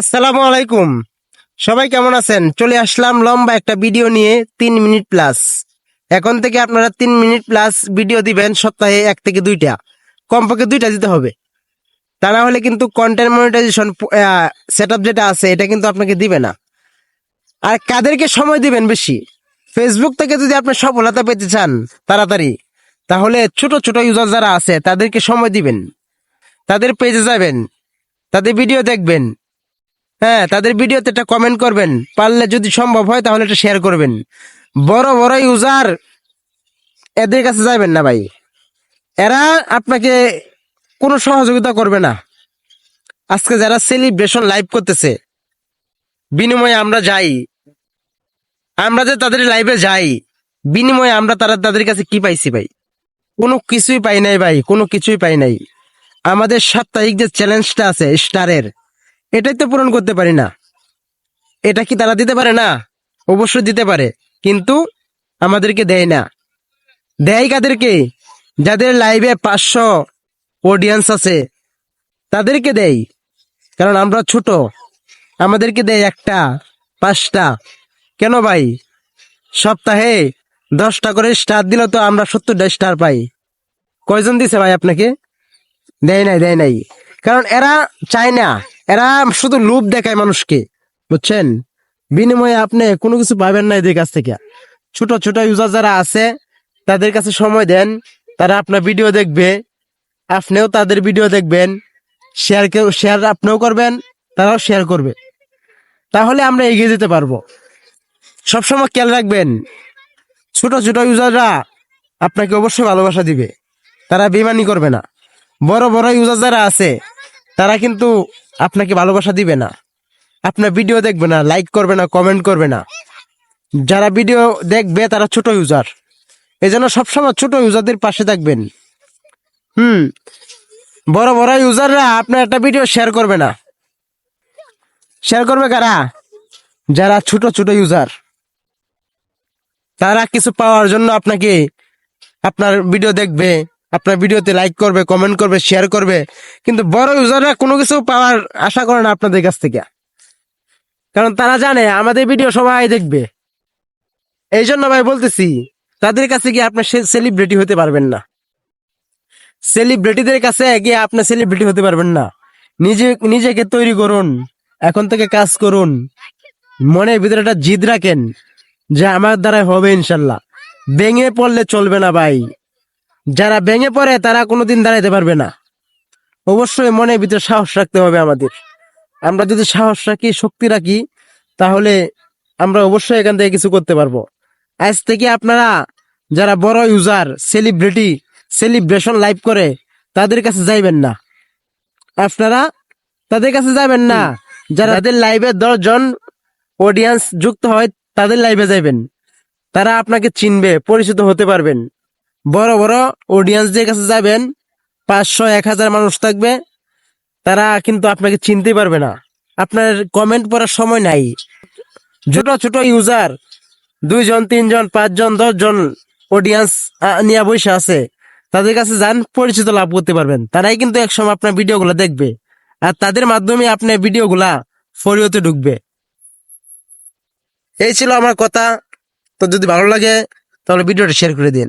আসসালামু আলাইকুম। সবাই কেমন আছেন? চলে আসলাম লম্বা একটা ভিডিও নিয়ে, তিন মিনিট প্লাস এখন থেকে আপনারা তিন মিনিট প্লাস ভিডিও দিবেন সপ্তাহে এক থেকে দুইটা। কমপক্ষে দুইটা দিতে হবে। তা না হলে কিন্তু কন্টেন্ট মনিটাইজেশন সেট যেটা আছে, এটা কিন্তু আপনাকে দিবে না। আর কাদেরকে সময় দিবেন বেশি? ফেসবুক থেকে যদি আপনি সফলতা পেতে চান তাড়াতাড়ি, তাহলে ছোট ছোট ইউজার যারা আছে, তাদেরকে সময় দিবেন। তাদের পেজে যাবেন। তাদের ভিডিও দেখবেন। হ্যাঁ তাদের ভিডিওতে একটা কমেন্ট করবেন। পারলে যদি সম্ভব হয়, তাহলে এটা শেয়ার করবেন। বড় বড় ইউজার এদের কাছে যাবেন না ভাই। এরা আপনাকে কোনো সহযোগিতা করবে না। আজকে যারা সেলিব্রেশন লাইভ করতেছে, বিনিময়ে আমরা যাই। আমরা যে তাদের লাইভে যাই, বিনিময়ে আমরা তারা তাদের কাছে কি পাইছি ভাই? কোনো কিছুই পাই নাই ভাই, কোনো কিছুই পাই নাই। আমাদের সাপ্তাহিক যে চ্যালেঞ্জটা আছে স্টারের এটাই তো পূরণ করতে পারি না। এটা কি তারা দিতে পারে না? অবশ্যই দিতে পারে, কিন্তু আমাদেরকে দেয় না। দেয় কাদেরকে? যাদের লাইভে পাঁচশো অডিয়েন্স আছে, তাদেরকে দেয়। কারণ আমরা ছোট, আমাদেরকে দেয় একটা, পাঁচটা। কেন ভাই? সপ্তাহে দশটা করে স্টার দিলে তো আমরা সত্তরটা স্টার পাই। কয়জন দিছে ভাই আপনাকে? দেয় নাই দেয় নাই। কারণ এরা চায় না। এরা শুধু লোভ দেখায় মানুষকে, বুঝছেন? বিনিময়ে আপনি কোনো কিছু পাবেন না এদের কাছ থেকে। ছোট ছোট ইউজার যারা আছে, তাদের কাছে সময় দেন, তারা আপনার ভিডিও দেখবে, আপনিও তাদের ভিডিও দেখবেন শেয়ার শেয়ার আপনিও করবেন, তারাও শেয়ার করবে। তাহলে আমরা এগিয়ে যেতে পারব। সবসময় খেয়াল রাখবেন, ছোট ছোট ইউজাররা আপনাকে অবশ্যই ভালোবাসা দিবে। তারা বেমানি করবে না। বড় বড় ইউজার যারা আছে তারা কিন্তু আপনাকে ভালোবাসা দিবে না। আপনার ভিডিও দেখবে না লাইক করবে না কমেন্ট করবে না। যারা ভিডিও দেখবে, তারা ছোট ইউজার এই জন্য সবসময় ছোট ইউজারদের পাশে থাকবেন। হুম, বড় বড় ইউজাররা আপনার একটা ভিডিও শেয়ার করবে না। শেয়ার করবে কারা? যারা ছোট ছোট ইউজার তারা কিছু পাওয়ার জন্য আপনাকে আপনার ভিডিও দেখবে। আপনার ভিডিওতে লাইক করবে কমেন্ট করবে শেয়ার করবে। কিন্তু বড় ইউজাররা কোনো কিছু পাওয়ার আশা করে না আপনাদের কাছ থেকে। কারণ তারা জানে, আমাদের ভিডিও সবাই দেখবে। এই জন্য ভাই বলতেছি, তাদের কাছে গিয়ে আপনি সেলিব্রিটি হতে পারবেন না। সেলিব্রিটিদের কাছে গিয়ে আপনি সেলিব্রিটি হতে পারবেন না। নিজে, নিজেকে তৈরি করুন, এখন থেকে কাজ করুন। মনের ভিতরে একটা জিদ রাখেন, যে আমার দ্বারা হবে ইনশাল্লাহ। ভেঙে পড়লে চলবে না ভাই। যারা ভেঙে পড়ে তারা কোনোদিন দাঁড়াইতে পারবে না। অবশ্যই মনের ভিতরে সাহস রাখতে হবে আমাদের। আমরা যদি সাহস রাখি শক্তি রাখি তাহলে আমরা অবশ্যই এখান থেকে কিছু করতে পারব। আজ থেকে আপনারা যারা বড় ইউজার সেলিব্রিটি সেলিব্রেশন লাইভ করে তাদের কাছে যাইবেন না। আপনারা তাদের কাছে যাবেন না। যারা তাদের লাইভে দশজন অডিয়েন্স যুক্ত হয় তাদের লাইভে যাইবেন। তারা আপনাকে চিনবে পরিচিত হতে পারবেন। বড় বড় অডিয়েন্সদের কাছে যাবেন, পাঁচশো, এক হাজার মানুষ থাকবে, তারা কিন্তু আপনাকে চিনতে পারবে না। আপনার কমেন্ট পড়ার সময় নাই। ছোট ছোট ইউজার দুইজন, তিনজন, পাঁচজন, দশজন অডিয়েন্স নিয়ে বসে আছে, তাদের কাছে যান, পরিচিত লাভ করতে পারবেন। তারাই কিন্তু একসময় আপনার ভিডিওগুলো দেখবে। আর তাদের মাধ্যমে আপনার ভিডিওগুলা ফরিওতে ঢুকবে। এই ছিল আমার কথা। তো যদি ভালো লাগে, তাহলে ভিডিওটা শেয়ার করে দিন।